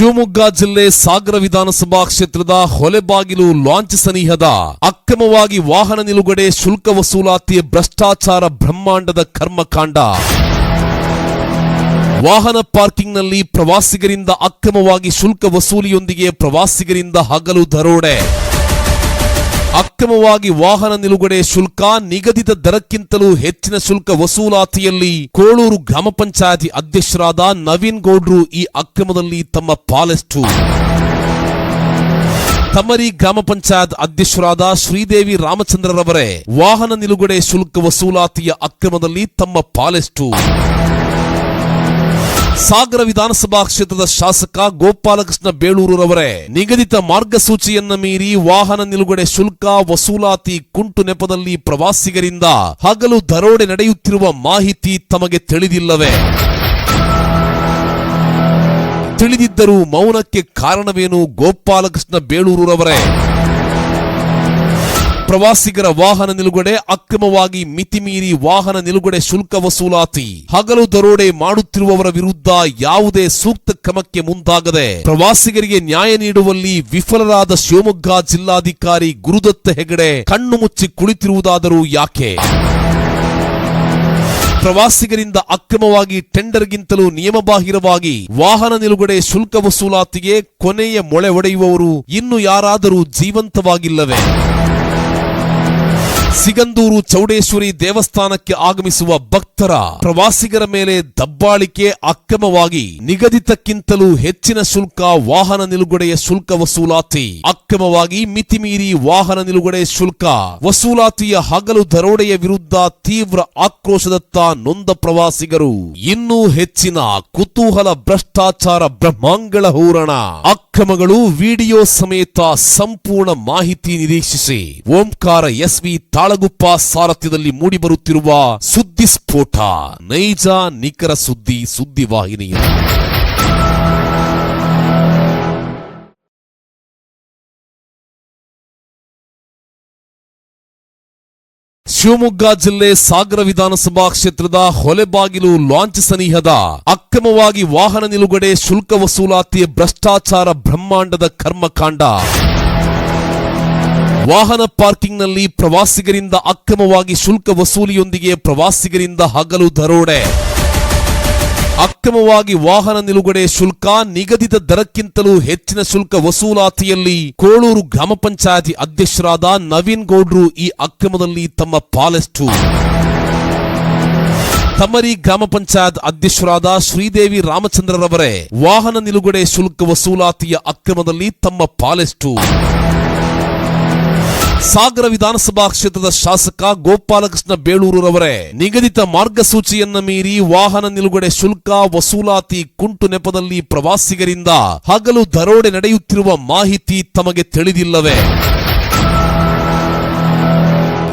ಶಿವಮೊಗ್ಗ ಜಿಲ್ಲೆ ಸಾಗರ ವಿಧಾನಸಭಾ ಕ್ಷೇತ್ರದ ಹೊಲೆಬಾಗಿಲು ಲಾಂಚ್ ಸನಿಹದ ಅಕ್ರಮವಾಗಿ ವಾಹನ ನಿಲುಗಡೆ ಶುಲ್ಕ ವಸೂಲಾತಿ ಭ್ರಷ್ಟಾಚಾರ ಬ್ರಹ್ಮಾಂಡದ ಕರ್ಮಕಾಂಡ. ವಾಹನ ಪಾರ್ಕಿಂಗ್ನಲ್ಲಿ ಪ್ರವಾಸಿಗರಿಂದ ಅಕ್ರಮವಾಗಿ ಶುಲ್ಕ ವಸೂಲಿಯೊಂದಿಗೆ ಪ್ರವಾಸಿಗರಿಂದ ಹಗಲು ದರೋಡೆ. ಅಕ್ರಮವಾಗಿ ವಾಹನ ನಿಲುಗಡೆ ಶುಲ್ಕ ನಿಗದಿತ ದರಕ್ಕಿಂತಲೂ ಹೆಚ್ಚಿನ ಶುಲ್ಕ ವಸೂಲಾತಿಯಲ್ಲಿ ಕೋಳೂರು ಗ್ರಾಮ ಪಂಚಾಯತಿ ಅಧ್ಯಕ್ಷರಾದ ನವೀನ್ ಗೌಡ್ರು ಈ ಅಕ್ರಮದಲ್ಲಿ ತಮ್ಮ ಪಾಲೆಷ್ಟು ತಮರಿ ಗ್ರಾಮ ಪಂಚಾಯತ್ ಅಧ್ಯಕ್ಷರಾದ ಶ್ರೀದೇವಿ ರಾಮಚಂದ್ರರವರೇ ವಾಹನ ನಿಲುಗಡೆ ಶುಲ್ಕ ವಸೂಲಾತಿಯ ಅಕ್ರಮದಲ್ಲಿ ತಮ್ಮ ಪಾಲೆಷ್ಟು ಸಾಗರ ವಿಧಾನಸಭಾ ಕ್ಷೇತ್ರದ ಶಾಸಕ ಗೋಪಾಲಕೃಷ್ಣ ಬೇಳೂರವರೇ ನಿಗದಿತ ಮಾರ್ಗಸೂಚಿಯನ್ನ ಮೀರಿ ವಾಹನ ನಿಲುಗಡೆ ಶುಲ್ಕ, ವಸೂಲಾತಿ, ಕುಂಟು ನೆಪದಲ್ಲಿ ಪ್ರವಾಸಿಗರಿಂದ ಹಗಲು ದರೋಡೆ ನಡೆಯುತ್ತಿರುವ ಮಾಹಿತಿ ತಮಗೆ ತಿಳಿದಿಲ್ಲವೇ? ತಿಳಿದಿದ್ದರೂ ಮೌನಕ್ಕೆ ಕಾರಣವೇನು ಗೋಪಾಲಕೃಷ್ಣ ಬೇಳೂರವರೇ ಪ್ರವಾಸಿಗರ ವಾಹನ ನಿಲುಗಡೆ ಅಕ್ರಮವಾಗಿ ಮಿತಿಮೀರಿ ವಾಹನ ನಿಲುಗಡೆ ಶುಲ್ಕ ವಸೂಲಾತಿ. ಹಗಲು ದರೋಡೆ ಮಾಡುತ್ತಿರುವವರ ವಿರುದ್ಧ ಯಾವುದೇ ಸೂಕ್ತ ಕ್ರಮಕ್ಕೆ ಮುಂದಾಗದೆ. ಪ್ರವಾಸಿಗರಿಗೆ ನ್ಯಾಯ ನೀಡುವಲ್ಲಿ ವಿಫಲರಾದ ಶಿವಮೊಗ್ಗ ಜಿಲ್ಲಾಧಿಕಾರಿ ಗುರುದತ್ತ ಹೆಗಡೆ ಕಣ್ಣು ಮುಚ್ಚಿ ಕುಳಿತಿರುವುದಾದರೂ ಯಾಕೆ? ಪ್ರವಾಸಿಗರಿಂದ ಅಕ್ರಮವಾಗಿ ಟೆಂಡರ್ಗಿಂತಲೂ ನಿಯಮಬಾಹಿರವಾಗಿ ವಾಹನ ನಿಲುಗಡೆ ಶುಲ್ಕ ವಸೂಲಾತಿಗೆ ಕೊನೆಯ ಮೊಳೆ ಒಡೆಯುವವರು ಇನ್ನು ಯಾರಾದರೂ ಜೀವಂತವಾಗಿಲ್ಲವೇ? ಸಿಗಂದೂರು ಚೌಡೇಶ್ವರಿ ದೇವಸ್ಥಾನಕ್ಕೆ ಆಗಮಿಸುವ ಭಕ್ತರ ಪ್ರವಾಸಿಗರ ಮೇಲೆ ದಬ್ಬಾಳಿಕೆ ಅಕ್ರಮವಾಗಿ ನಿಗದಿತಕ್ಕಿಂತಲೂ ಹೆಚ್ಚಿನ ಶುಲ್ಕ ವಾಹನ ನಿಲುಗಡೆಯ ಶುಲ್ಕ ವಸೂಲಾತಿ. ಅಕ್ರಮವಾಗಿ ಮಿತಿಮೀರಿ ವಾಹನ ನಿಲುಗಡೆ ಶುಲ್ಕ. ವಸೂಲಾತಿಯ ಹಗಲು ದರೋಡೆಯ ವಿರುದ್ಧ ತೀವ್ರ ಆಕ್ರೋಶದತ್ತ ನೊಂದ ಪ್ರವಾಸಿಗರು. ಇನ್ನೂ ಹೆಚ್ಚಿನ ಕುತೂಹಲ ಭ್ರಷ್ಟಾಚಾರ ಬ್ರಹ್ಮಾಂಗಳ ಹೂರಣ. ಅಕ್ರಮಗಳು ವಿಡಿಯೋ ಸಮೇತ ಸಂಪೂರ್ಣ ಮಾಹಿತಿ ನಿರೀಕ್ಷಿಸಿ. ಓಂಕಾರ ಎಸ್ ವಿ ತಾಳಗುಪ್ಪ ಸಾರಥ್ಯದಲ್ಲಿ ಮೂಡಿಬರುತ್ತಿರುವ ಸುದ್ದಿ ಸ್ಫೋಟ. ನೈಜ ನಿಖರ ಸುದ್ದಿ ಸುದ್ದಿವಾಹಿನಿಯಿಂದ ಶಿವಮೊಗ್ಗ ಜಿಲ್ಲೆ ಸಾಗರ ವಿಧಾನಸಭಾ ಕ್ಷೇತ್ರದ ಹೊಲೆಬಾಗಿಲು ಲಾಂಚ್ ಸನಿಹದ ಅಕ್ರಮವಾಗಿ ವಾಹನ ನಿಲುಗಡೆ ಶುಲ್ಕ ವಸೂಲಾತಿ ಭ್ರಷ್ಟಾಚಾರ ಬ್ರಹ್ಮಾಂಡದ ಕರ್ಮಕಾಂಡ. ವಾಹನ ಪಾರ್ಕಿಂಗ್ನಲ್ಲಿ ಪ್ರವಾಸಿಗರಿಂದ ಅಕ್ರಮವಾಗಿ ಶುಲ್ಕ ವಸೂಲಿಯೊಂದಿಗೆ ಪ್ರವಾಸಿಗರಿಂದ ಹಗಲು ದರೋಡೆ. ಅಕ್ರಮವಾಗಿ ವಾಹನ ನಿಲುಗಡೆ ಶುಲ್ಕ ನಿಗದಿತ ದರಕ್ಕಿಂತಲೂ ಹೆಚ್ಚಿನ ಶುಲ್ಕ ವಸೂಲಾತಿಯಲ್ಲಿ ಕೋಳೂರು ಗ್ರಾಮ ಪಂಚಾಯತಿ ಅಧ್ಯಕ್ಷರಾದ ನವೀನ್ ಗೌಡ್ರು ಈ ಅಕ್ರಮದಲ್ಲಿ ತಮ್ಮ ಪಾಲೆಷ್ಟು ತಮರಿ ಗ್ರಾಮ ಪಂಚಾಯತ್ ಅಧ್ಯಕ್ಷರಾದ ಶ್ರೀದೇವಿ ರಾಮಚಂದ್ರರವರೇ ವಾಹನ ನಿಲುಗಡೆ ಶುಲ್ಕ ವಸೂಲಾತಿಯ ಅಕ್ರಮದಲ್ಲಿ ತಮ್ಮ ಪಾಲೆಷ್ಟು ಸಾಗರ ವಿಧಾನಸಭಾ ಕ್ಷೇತ್ರದ ಶಾಸಕ ಗೋಪಾಲಕೃಷ್ಣ ಬೇಳೂರವರೇ ನಿಗದಿತ ಮಾರ್ಗಸೂಚಿಯನ್ನ ಮೀರಿ ವಾಹನ ನಿಲುಗಡೆ ಶುಲ್ಕ, ವಸೂಲಾತಿ, ಕುಂಟು ನೆಪದಲ್ಲಿ ಪ್ರವಾಸಿಗರಿಂದ ಹಗಲು ದರೋಡೆ ನಡೆಯುತ್ತಿರುವ ಮಾಹಿತಿ ತಮಗೆ ತಿಳಿದಿಲ್ಲವೇ?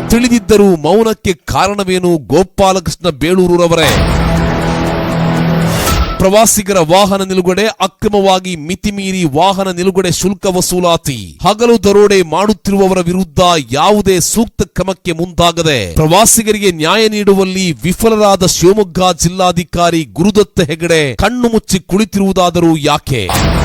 ತಿಳಿದಿದ್ದರೂ ಮೌನಕ್ಕೆ ಕಾರಣವೇನು ಗೋಪಾಲಕೃಷ್ಣ ಬೇಳೂರವರೇ ಪ್ರವಾಸಿಗರ ವಾಹನ ನಿಲುಗಡೆ ಅಕ್ರಮವಾಗಿ ಮಿತಿಮೀರಿ ವಾಹನ ನಿಲುಗಡೆ ಶುಲ್ಕ ವಸೂಲಾತಿ. ಹಗಲು ದರೋಡೆ ಮಾಡುತ್ತಿರುವವರ ವಿರುದ್ಧ ಯಾವುದೇ ಸೂಕ್ತ ಕ್ರಮಕ್ಕೆ ಮುಂದಾಗದೆ ಪ್ರವಾಸಿಗರಿಗೆ ನ್ಯಾಯ ನೀಡುವಲ್ಲಿ ವಿಫಲರಾದ ಶಿವಮೊಗ್ಗ ಜಿಲ್ಲಾಧಿಕಾರಿ ಗುರುದತ್ತ ಹೆಗಡೆ ಕಣ್ಣು ಮುಚ್ಚಿ ಕುಳಿತಿರುವುದಾದರೂ ಯಾಕೆ?